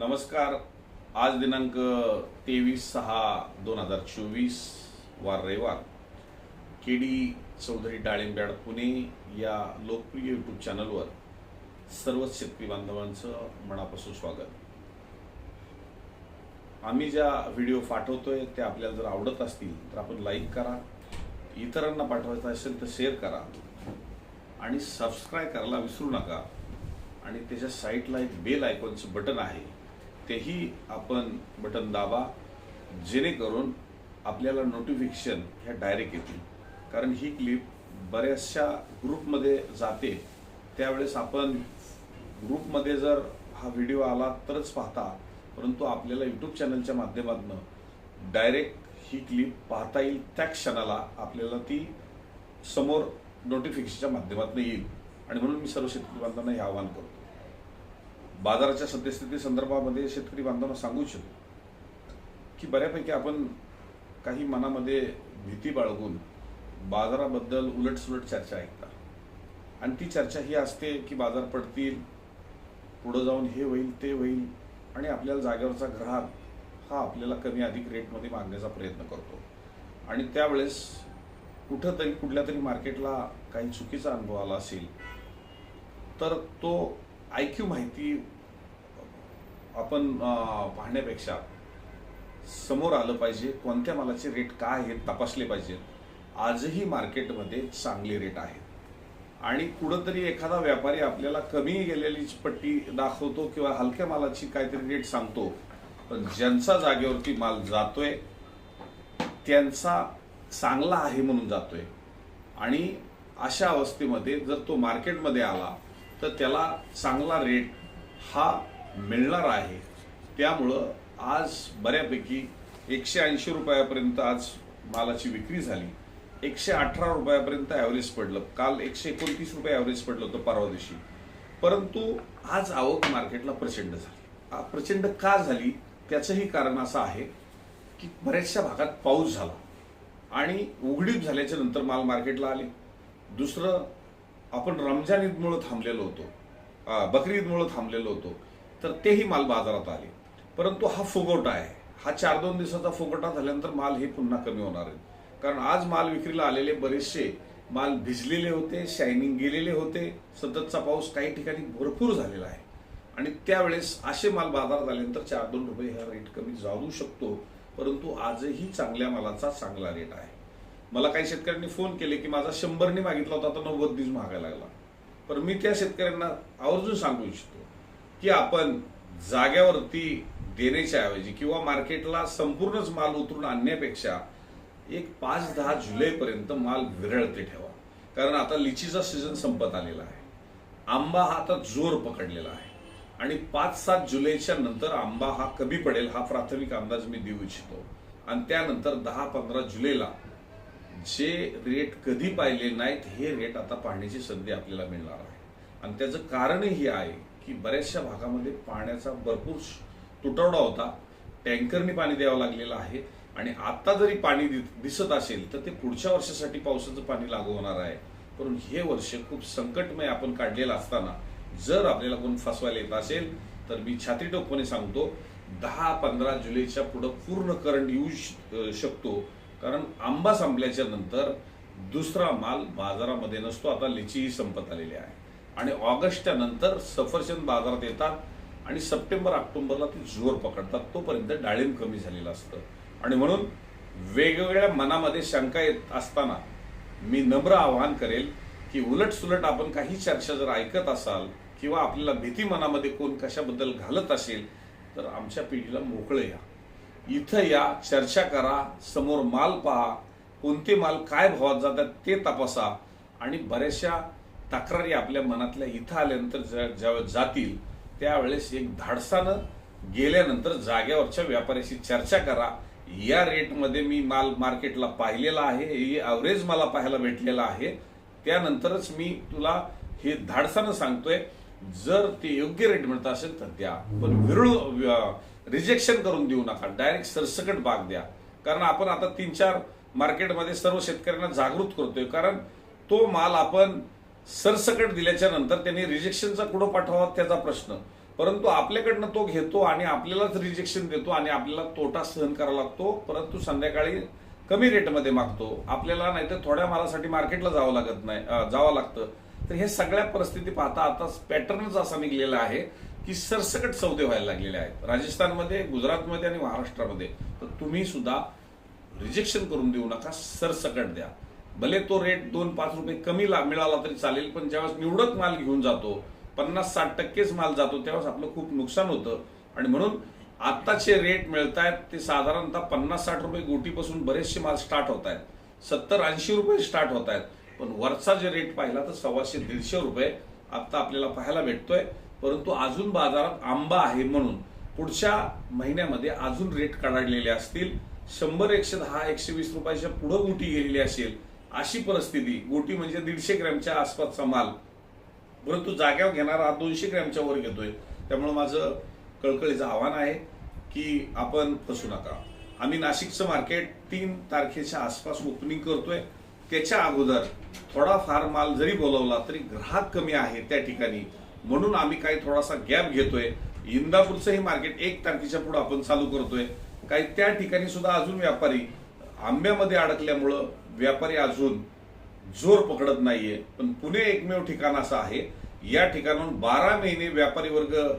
नमस्कार. आज दिनांक तेवीस सहा दोन हजार चोवीस वार रविवार. के डी चौधरी डाळिंब्याड पुणे या लोकप्रिय यूट्यूब चॅनलवर सर्वच शेतकरी बांधवांचं मनापासून स्वागत. आम्ही ज्या व्हिडिओ पाठवतोय त्या आपल्याला जर आवडत असतील तर आपण लाईक करा इतरांना पाठवायचं असेल तर शेअर करा आणि सबस्क्राईब करायला विसरू नका. आणि त्याच्या साईटला एक बेल आयकॉनचं बटन आहे. तेही आपण बटन दाबा जेणेकरून आपल्याला नोटिफिकेशन ह्या डायरेक्ट येतील. कारण ही क्लिप बऱ्याचशा ग्रुपमध्ये जाते. त्यावेळेस आपण ग्रुपमध्ये जर हा व्हिडिओ आला तरच पाहता परंतु आपल्याला यूट्यूब चॅनलच्या माध्यमातून डायरेक्ट ही क्लिप पाहता येईल त्या क्षणाला आपल्याला ती समोर नोटिफिकेशनच्या माध्यमातून येईल. आणि म्हणून मी सर्व शेतकरी बांधवांना हे आवाहन करतो. बाजाराच्या सद्यस्थिती संदर्भामध्ये शेतकरी बांधवांना सांगू इच्छितो की बऱ्यापैकी आपण काही मनामध्ये भीती बाळगून बाजाराबद्दल उलटसुलट चर्चा ऐकता. आणि ती चर्चा ही असते की बाजार पडतील पुढं जाऊन हे होईल ते होईल आणि आपल्याला जागेवरचा ग्राहक हा आपल्याला कमी अधिक रेटमध्ये मागण्याचा प्रयत्न करतो. आणि त्यावेळेस कुठंतरी कुठल्या तरी मार्केटला काही चुकीचा अनुभव आला असेल तर तो ऐक्यू माहिती आपण पाहण्यापेक्षा समोर आलं पाहिजे कोणत्या मालाचे रेट काय आहेत तपासले पाहिजेत आजही मार्केटमध्ये चांगले रेट आहेत. आणि कुठंतरी एखादा व्यापारी आपल्याला कमी गेलेली पट्टी दाखवतो किंवा हलक्या मालाची काहीतरी रेट सांगतो पण ज्यांचा जागेवरती माल जातोय त्यांचा चांगला आहे म्हणून जातोय. आणि अशा अवस्थेमध्ये जर तो मार्केटमध्ये आला तर त्याला चांगला रेट हा मिळणार आहे. त्यामुळं आज बऱ्यापैकी एकशे ऐंशी रुपयापर्यंत आज मालाची विक्री झाली. एकशे अठरा रुपयापर्यंत ॲव्हरेज पडलं. काल एकशे एकोणतीस रुपये ॲव्हरेज पडलं होतं परवा दिवशी. परंतु आज आवक मार्केटला प्रचंड झाली. प्रचंड का झाली? त्याचंही कारण असं आहे की बऱ्याचशा भागात पाऊस झाला. आणि उघडीप झाल्याच्यानंतर माल मार्केटला आले. दुसरं आपण रमजान ईदमुळं थांबलेलो होतो. बकरी ईदमुळं थांबलेलो होतो. तर तेही माल बाजारात आले. परंतु हा फुगवटा आहे. हा चार दोन दिवसाचा फुगवटा झाल्यानंतर माल हे पुन्हा कमी होणार आहे. कारण आज माल विक्रीला आलेले बरेचसे माल भिजलेले होते शायनिंग गेलेले होते. सततचा पाऊस काही ठिकाणी भरपूर झालेला आहे. आणि त्यावेळेस असे माल बाजारात आल्यानंतर चार दोन रुपये हा रेट कमी जाऊ शकतो. परंतु आजही चांगल्या मालाचा चांगला रेट आहे. मला काही शेतकऱ्यांनी फोन केले की माझा शंभरने मागितला होता आता नव्वद दिवस मागायला लागला. पण मी त्या शेतकऱ्यांना आवर्जून सांगू इच्छितो की आपण जाग्यावरती देण्याच्या ऐवजी किंवा मार्केटला संपूर्णच माल उतरून आणण्यापेक्षा एक पाच दहा जुलैपर्यंत माल विरळते ठेवा. कारण आता लिचीचा सीझन संपत आलेला आहे. आंबा हा आता जोर पकडलेला आहे. आणि पाच सात जुलैच्या नंतर आंबा हा कमी पडेल हा प्राथमिक अंदाज मी देऊ इच्छितो. आणि त्यानंतर दहा पंधरा जुलैला जे रेट कधी पाहिले नाहीत हे रेट आता पाहण्याची संधी आपल्याला मिळणार आहे. आणि त्याचं कारणही आहे की बऱ्याचशा भागामध्ये पाण्याचा भरपूर तुटवडा होता. टँकरनी पाणी द्यावं लागलेलं आहे. आणि आता जरी पाणी दि- दिसत असेल तर ते पुढच्या वर्षासाठी पावसाचं पाणी लागू होणार आहे. परंतु हे वर्ष खूप संकटमय आपण काढलेलं असताना जर आपल्याला कोण फसवायला येत असेल तर मी छाती टोकपणे सांगतो दहा पंधरा जुलैच्या पुढं पूर्ण करंट येऊ श- शकतो. कारण आंबा संपल्याच्या नंतर दुसरा माल बाजारामध्ये नसतो. आता लिचीही संपत आलेली आहे. आणि ऑगस्टच्या नंतर सफरचंद बाजारात येतात आणि सप्टेंबर ऑक्टोबरला ती जोर पकडतात. तोपर्यंत डाळिंब कमी झालेलं असतं. आणि म्हणून वेगवेगळ्या मनामध्ये शंका येत असताना मी नम्र आवाहन करेल की उलट सुलट आपण काही चर्चा जर ऐकत असाल किंवा आपल्याला भीती मनामध्ये कोण कशाबद्दल घालत असेल तर आमच्या पिढीला मोकळं या. इथं या चर्चा करा समोर माल पहा कोणते माल काय भावात जातात ते तपासा. आणि बऱ्याचशा तक्रारी आपल्या मनातल्या इथं आल्यानंतर ज्या- ज्यावेळेस जातील त्यावेळेस एक धाडसानं गेल्यानंतर जाग्यावरच्या व्यापाऱ्याशी चर्चा करा. या रेटमध्ये मी माल मार्केटला पाहिलेला आहे हे ॲव्हरेज मला पाहायला भेटलेला आहे. त्यानंतरच मी तुला हे धाडसानं सांगतोय. जर ते योग्य रेट मिळत असेल तर द्या. पण विरळ रिजेक्शन करून देऊ नका. डायरेक्ट सरसकट बाग द्या. कारण आपण आता तीन चार मार्केटमध्ये सर्व शेतकऱ्यांना जागृत करतोय. कारण तो माल आपण सरसकट दिल्याच्या नंतर त्यांनी रिजेक्शनचा कुठं पाठवावा त्याचा प्रश्न. परंतु आपल्याकडनं तो घेतो आणि आपल्यालाच रिजेक्शन देतो आणि आपल्याला तोटा सहन करावा लागतो. परंतु संध्याकाळी कमी रेटमध्ये मागतो. आपल्याला नाहीतर थोड्या मालासाठी मार्केटला जावं लागत नाही जावं लागतं. तर हे सगळ्या परिस्थिती पाहता आता पॅटर्नच असा निघलेला आहे. की सरसकट सौदे व्हायला लागलेले आहेत. राजस्थानमध्ये गुजरातमध्ये आणि महाराष्ट्रामध्ये. तर तुम्ही सुद्धा रिजेक्शन करून देऊ नका सरसकट द्या. भले तो रेट दोन पाच रुपये कमी ला- मिळाला तरी चालेल पण ज्यावेळेस निवडक माल घेऊन जातो पन्नास साठ टक्केच माल जातो त्यावेळेस आपलं खूप नुकसान होतं. आणि म्हणून आत्ताचे रेट मिळत आहेत ते साधारणतः पन्नास साठ रुपये गोटीपासून बरेचसे माल स्टार्ट होत आहेत. सत्तर ऐंशी रुपये स्टार्ट होत आहेत. पण वरचा जे रेट पाहिला तर सव्वाशे दीडशे रुपये आत्ता आपल्याला पाहायला भेटतोय. परंतु अजून बाजारात आंबा आहे म्हणून पुढच्या महिन्यामध्ये अजून रेट कडाडलेले असतील. शंभर एकशे दहा एकशे वीस रुपयाच्या पुढं गोटी गेलेली असेल अशी परिस्थिती. गोटी म्हणजे दीडशे ग्रॅमच्या आसपासचा माल. परंतु जाग्यावर घेणारा हा दोनशे ग्रॅमच्या वर घेतोय. त्यामुळे माझं कळकळीचं आव्हान आहे की आपण फसू नका. आम्ही नाशिकचं मार्केट तीन तारखेच्या आसपास ओपनिंग करतोय. त्याच्या अगोदर थोडाफार माल जरी बोलवला तरी ग्राहक कमी आहे त्या ठिकाणी. म्हणून आम्ही काही थोडासा गॅप घेतोय. इंदापूरचं हे मार्केट एक तारखेच्या पुढे आपण चालू करतोय. काही त्या ठिकाणी सुद्धा अजून व्यापारी आंब्यामध्ये अडकल्यामुळं व्यापारी अजून जोर पकडत नाहीये. पण पुणे एकमेव ठिकाण असं आहे. या ठिकाणाहून बारा महिने व्यापारी वर्ग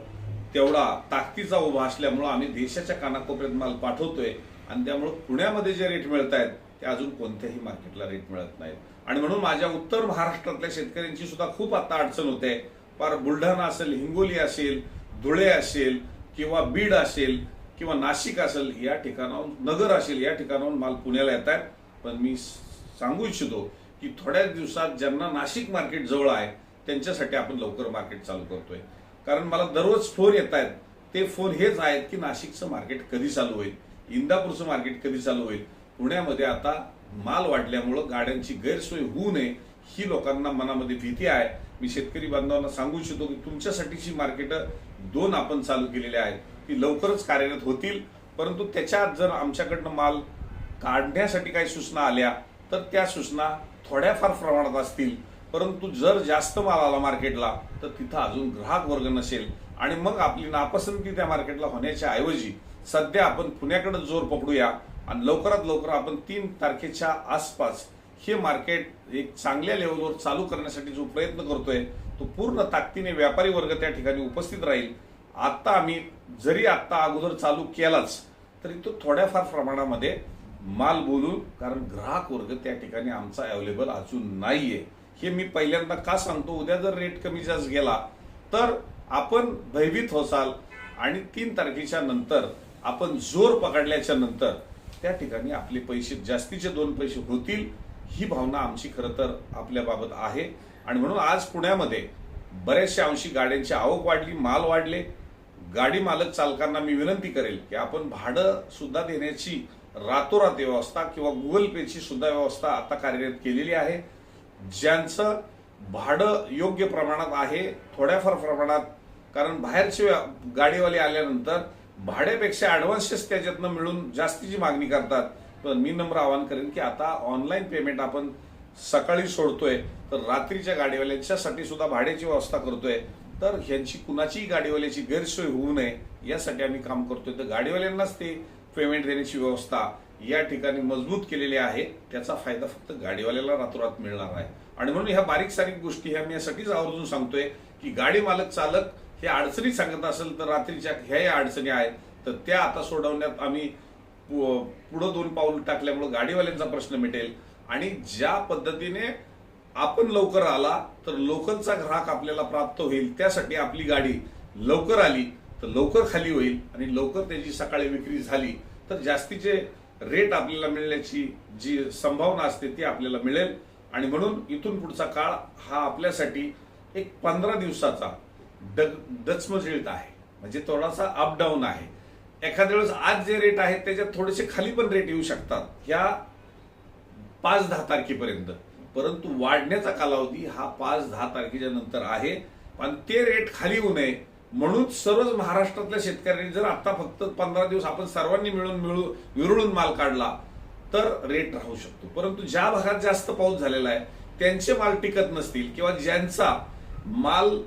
तेवढा ताकदीचा उभा असल्यामुळं आम्ही देशाच्या कानाकोपऱ्यात माल पाठवतोय. आणि त्यामुळं पुण्यामध्ये जे रेट मिळत आहेत ते अजून कोणत्याही मार्केटला रेट मिळत नाहीत. आणि म्हणून माझ्या उत्तर महाराष्ट्रातल्या शेतकऱ्यांची सुद्धा खूप आता अडचण होते. फार बुलढाणा असेल हिंगोली असेल धुळे असेल किंवा बीड असेल किंवा नाशिक असेल या ठिकाणाहून नगर असेल या ठिकाणाहून माल पुण्याला येत आहेत. पण मी सांगू इच्छितो की थोड्याच दिवसात ज्यांना नाशिक मार्केट जवळ आहे त्यांच्यासाठी आपण लवकर मार्केट चालू करतोय. कारण मला दररोज फोन येत आहेत. ते फोन हेच आहेत की नाशिकचं मार्केट कधी चालू होईल इंदापूरचं मार्केट कधी चालू होईल. पुण्यामध्ये आता माल वाढल्यामुळं गाड्यांची गैरसोय होऊ नये ही लोकांना मनामध्ये भीती आहे. मी शेतकरी बांधवांना सांगू इच्छितो की तुमच्यासाठीची मार्केट दोन आपण चालू केलेली आहेत ती लवकरच कार्यरत होतील. परंतु त्याच्यात जर आमच्याकडनं माल काढण्यासाठी काही सूचना आल्या तर त्या सूचना थोड्याफार प्रमाणात असतील. परंतु जर जास्त माल आला मार्केटला तर तिथं अजून ग्राहक वर्ग नसेल. आणि मग आपली नापसंती त्या मार्केटला होण्याच्या ऐवजी सध्या आपण पुण्याकडे जोर पकडूया आणि लवकरात लवकर आपण तीन तारखेच्या आसपास हे मार्केट एक चांगल्या लेवलवर चालू करण्यासाठी जो प्रयत्न करतोय तो पूर्ण ताकदीने व्यापारी वर्ग त्या ठिकाणी उपस्थित राहील. आत्ता आम्ही जरी आत्ता अगोदर चालू केलाच तरी तो थोड्याफार प्रमाणामध्ये माल बोलून कारण ग्राहक वर्ग त्या ठिकाणी आमचा अवेलेबल अजून नाहीये. हे मी पहिल्यांदा का सांगतो उद्या जर रेट कमी जास्त गेला तर आपण भयभीत होसाल आणि तीन तारखेच्या नंतर आपण जोर पकडल्याच्या नंतर त्या ठिकाणी आपले पैसे जास्तीचे दोन पैसे होतील. ही भावना आमची खरं तर आपल्याबाबत आहे. आणि म्हणून आज पुण्यामध्ये बऱ्याचशा अंशी गाड्यांची आवक वाढली माल वाढले. गाडी मालक चालकांना मी विनंती करेल की आपण भाडं सुद्धा देण्याची रातोरात व्यवस्था किंवा गुगल पेची सुद्धा व्यवस्था आता कार्यरत केलेली आहे. ज्यांचं भाडं योग्य प्रमाणात आहे थोड्याफार प्रमाणात कारण बाहेरचे गाडीवाले आल्यानंतर भाड्यापेक्षा ॲडव्हान्सेस त्याच्यातनं मिळून जास्तीची मागणी करतात. पण मी नम्र आवाहन करेन की आता ऑनलाईन पेमेंट आपण सकाळी सोडतोय तर रात्रीच्या गाडीवाल्यांच्यासाठी सुद्धा भाड्याची व्यवस्था करतोय. तर ह्यांची कुणाचीही गाडीवाल्याची गैरसोय होऊ नये यासाठी आम्ही काम करतोय. तर गाडीवाल्यांनाच ते पेमेंट देण्याची व्यवस्था या ठिकाणी मजबूत केलेली आहे. त्याचा फायदा फक्त गाडीवाल्याला रातोरात मिळणार आहे. आणि म्हणून ह्या बारीक सारीक गोष्टी ह्या मी यासाठीच आवर्जून सांगतोय की गाडी मालक चालक हे अडचणी सांगत असेल तर रात्रीच्या ह्या या अडचणी आहेत तर त्या आता सोडवण्यात आम्ही पुढं दोन पाऊल टाकल्यामुळं गाडीवाल्यांचा प्रश्न मिटेल. आणि ज्या पद्धतीने आपण लवकर आला तर लोकलचा ग्राहक आपल्याला प्राप्त होईल. त्यासाठी आपली गाडी लवकर आली तर लवकर खाली होईल. आणि लवकर त्याची सकाळी विक्री झाली तर जास्तीचे रेट आपल्याला मिळण्याची जी संभावना असते ती आपल्याला मिळेल. आणि म्हणून इथून पुढचा काळ हा आपल्यासाठी एक पंधरा दिवसाचा डग डचमजळीत आहे. म्हणजे थोडासा अप डाऊन आहे. एखाद्या वेळेस आज जे रेट आहेत त्याच्यात थोडेसे खाली पण रेट येऊ शकतात. ह्या पाच दहा तारखेपर्यंत. परंतु वाढण्याचा कालावधी हा पाच दहा तारखेच्या नंतर आहे. पण ते रेट खाली होऊ नये. म्हणून सर्वच महाराष्ट्रातल्या शेतकऱ्यांनी जर आता फक्त पंधरा दिवस आपण सर्वांनी मिळून मिळू विरळून माल काढला तर रेट राहू शकतो. परंतु ज्या भागात जास्त पाऊस झालेला आहे त्यांचे माल टिकत नसतील किंवा ज्यांचा माल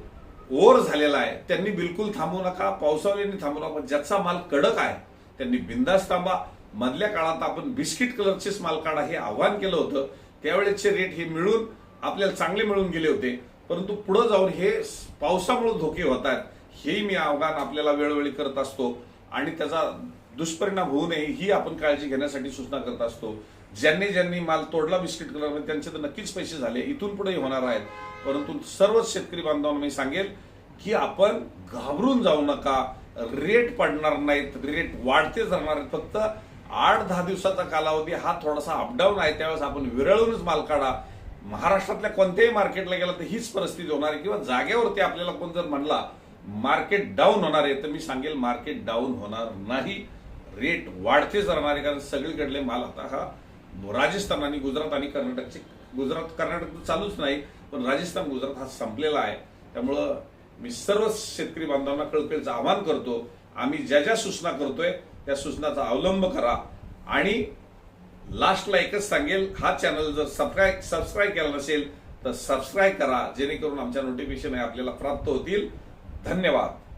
ओर झालेला आहे. त्यांनी बिलकुल थांबू नका पावसाळ्यांनी थांबू नका ज्याचा माल कडक आहे त्यांनी बिंदास थांबा. मधल्या काळात आपण बिस्किट कलरचेच माल काढा हे आव्हान केलं होतं. त्यावेळेसचे रेट हे मिळून आपल्याला चांगले मिळून गेले होते. परंतु पुढे जाऊन हे पावसामुळे धोके होत आहेत हेही मी आव्हान आपल्याला वेळोवेळी करत असतो. आणि त्याचा दुष्परिणाम होऊ नये ही आपण काळजी घेण्यासाठी सूचना करत असतो. ज्यांनी ज्यांनी माल तोडला बिस्किट कलरमध्ये त्यांचे तर नक्कीच पैसे झाले. इथून पुढेही होणार आहेत. परंतु सर्वच शेतकरी बांधवांना मी सांगेल की आपण घाबरून जाऊ नका. रेट पडणार नाहीत. रेट वाढतेच राहणार आहेत. फक्त आठ दहा दिवसाचा कालावधी हा थोडासा अपडाऊन आहे. त्यावेळेस आपण विरळूनच माल काढा. महाराष्ट्रातल्या कोणत्याही मार्केटला गेला तर हीच परिस्थिती होणार आहे. किंवा जागेवरती आपल्याला कोण जर म्हणला मार्केट डाऊन होणार आहे तर मी सांगेल मार्केट डाऊन होणार नाही. रेट वाढतेच राहणार आहे कारण सगळीकडले माल आता हा राजस्थान आणि गुजरात आणि कर्नाटकचे गुजरात कर्नाटक तर चालूच नाही पण राजस्थान गुजरात हा संपलेला आहे. त्यामुळं मी सर्व शेतकरी बांधवांना कळकळीचं आवाहन करतो आम्ही ज्या ज्या सूचना करतोय त्या सूचनाचा अवलंब करा. आणि लास्टला एकच सांगेल हा चॅनल जर सबस्क्राईब सबस्क्राईब केला नसेल तर सबस्क्राईब करा जेणेकरून आमच्या नोटिफिकेशन आपल्याला प्राप्त होतील. धन्यवाद.